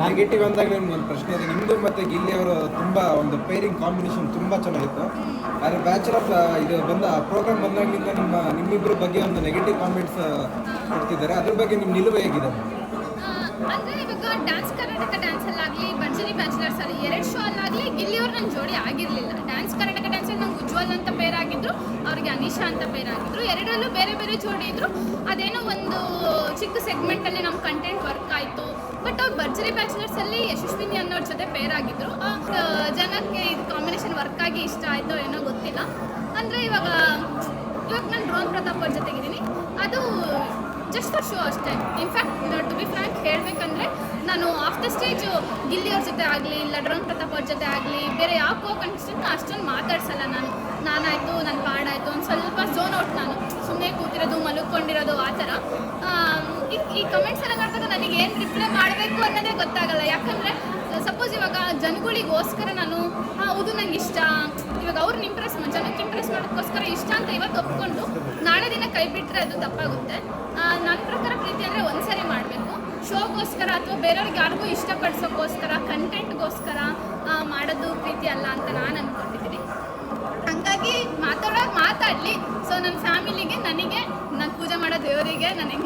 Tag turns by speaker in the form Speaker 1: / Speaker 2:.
Speaker 1: Negative ಅಂದಾಗ ಒಂದು ಪ್ರಶ್ನೆ ಇದೆ. ನಿಮ್ದು ಮತ್ತೆ ಗಿಲ್ಲಿ ಅವರು ತುಂಬಾ ಒಂದು ಪೇರಿಂಗ್ ಕಾಂಬಿನೇಷನ್ ತುಂಬಾ ಚೆನ್ನಾಗಿತ್ತು. ಆದ್ರೆ ಬ್ಯಾಚುಲರ್ ಇದು ಬಂದ ಪ್ರೋಗ್ರಾಮ್ ಬಂದಾಗಿಂದ ನಿಮ್ಮ ನಿಮ್ಮಿಬ್ಬರ ಬಗ್ಗೆ ಒಂದು ನೆಗೆಟಿವ್ ಕಾಮೆಂಟ್ಸ್ ಕೊಡ್ತಿದ್ದಾರೆ. ಅದ್ರ ಬಗ್ಗೆ ನಿಮ್ಮ ನಿಲುವು ಹೇಗಿದೆ?
Speaker 2: ಅಂದ್ರೆ ಕರ್ನಾಟಕ ಡ್ಯಾನ್ಸ್ ಅಲ್ಲಾಗ್ಲಿ ಭರ್ಜರಿ ಬ್ಯಾಚುಲರ್ಸ್ ಅಲ್ಲಿ ಎರಡು ಶೋ ಅಲ್ಲಾಗ್ಲಿ ಗಿಲ್ಲಿಯವ್ರು ನನ್ನ ಜೋಡಿ ಆಗಿರ್ಲಿಲ್ಲ. ಡ್ಯಾನ್ಸ್ ಕರ್ನಾಟಕ ಡ್ಯಾನ್ಸ್ ಅಲ್ಲಿ ನಂಗೆ ಉಜ್ವಲ್ ಅಂತ ಪೇರ್ ಆಗಿದ್ರು ಅನಿಶಾ ಅಂತ ಆಗಿದ್ರು. ಎರಡರಲ್ಲೂ ಬೇರೆ ಬೇರೆ ಜೋಡಿ ಇದ್ರು. ಅದೇನೋ ಒಂದು ಚಿಕ್ಕ ಸೆಗ್ಮೆಂಟ್ ಅಲ್ಲಿ ನಮ್ಮ ಕಂಟೆಂಟ್ ವರ್ಕ್ ಆಯ್ತು. ಬಟ್ ಅವ್ರು ಭರ್ಜರಿ ಬ್ಯಾಚುಲರ್ಸ್ ಅಲ್ಲಿ ಯಶಸ್ವಿನಿ ಅನ್ನೋರ್ ಜೊತೆ ಪೇರ್ ಆಗಿದ್ರು. ಜನಕ್ಕೆ ಇದು ಕಾಂಬಿನೇಷನ್ ವರ್ಕ್ ಆಗಿ ಇಷ್ಟ ಆಯ್ತೋ ಏನೋ ಗೊತ್ತಿಲ್ಲ. ಅಂದ್ರೆ ಇವಾಗ ಇವಾಗ ನಾನು ಡ್ರೋನ್ ಪ್ರತಾಪ್ ಅವ್ರ ಜೊತೆಗಿದ್ದೀನಿ. ಅದು ಜಸ್ಟ್ ಫಾರ್ ಶೋ ಅಷ್ಟೇ. In fact to be frank ಹೇಳಬೇಕಂದ್ರೆ ನಾನು ಆಫ್ ದ ಸ್ಟೇಜ್ ಗಿಲ್ಲಿ ಅವ್ರ ಜೊತೆ ಆಗಲಿ, ಇಲ್ಲ ಡ್ರೋನ್ ಪ್ರತಾಪ್ ಅವ್ರ ಜೊತೆ ಆಗಲಿ, ಬೇರೆ ಯಾವ ಕೋ ಕಂಟೆಸ್ಟೆಂಟ್ ಅಷ್ಟೊಂದು ಮಾತಾಡ್ಸಲ್ಲ ಮಲ್ಕೊಂಡಿರೋದು ಆ ಥರ. ಈ- ಕಮೆಂಟ್ಸ್ ಎಲ್ಲ ನೋಡಿದಾಗ ನನಗೆ ಏನು ರಿಪ್ಲೈ ಮಾಡಬೇಕು ಅನ್ನೋದೇ ಗೊತ್ತಾಗಲ್ಲ. ಯಾಕಂದರೆ ಸಪೋಸ್ ಇವಾಗ ಜನಗಳಿಗೋಸ್ಕರ ನಾನು "ಹಾ, ಹೌದು ನಂಗೆ ಇಷ್ಟ. ಇವಾಗ ಅವ್ರನ್ನ ಇಂಪ್ರೆಸ್ ಜನಕ್ಕೆ ಇಂಪ್ರೆಸ್ ಮಾಡೋದಕ್ಕೋಸ್ಕರ ಇಷ್ಟ ಅಂತ ಇವತ್ತು ಒಪ್ಕೊಂಡು ನಾಳೆ ದಿನ ಕೈ ಬಿಟ್ಟರೆ ಅದು ತಪ್ಪಾಗುತ್ತೆ. ನನ್ನ ಪ್ರಕಾರ ಪ್ರೀತಿ ಅಂದರೆ ಒಂದ್ಸರಿ ಮಾಡಬೇಕು. ಶೋಗೋಸ್ಕರ ಅಥವಾ ಬೇರೆಯವ್ರಿಗೆ ಯಾರಿಗೂ ಇಷ್ಟಪಡಿಸೋಕ್ಕೋಸ್ಕರ ಕಂಟೆಂಟ್ಗೋಸ್ಕರ ಮಾಡೋದು ಪ್ರೀತಿ ಅಲ್ಲ ಅಂತ ನಾನು ಅಂದ್ಕೊಂಡಿದ್ದೀನಿ ಹಾಗಾಗಿ ಮಾತಾಡೋರು ಮಾತಾಡಲಿ. ಸೊ ನನ್ನ ಫ್ಯಾಮಿಲಿಗೆ ನನಗೆ ನಾನು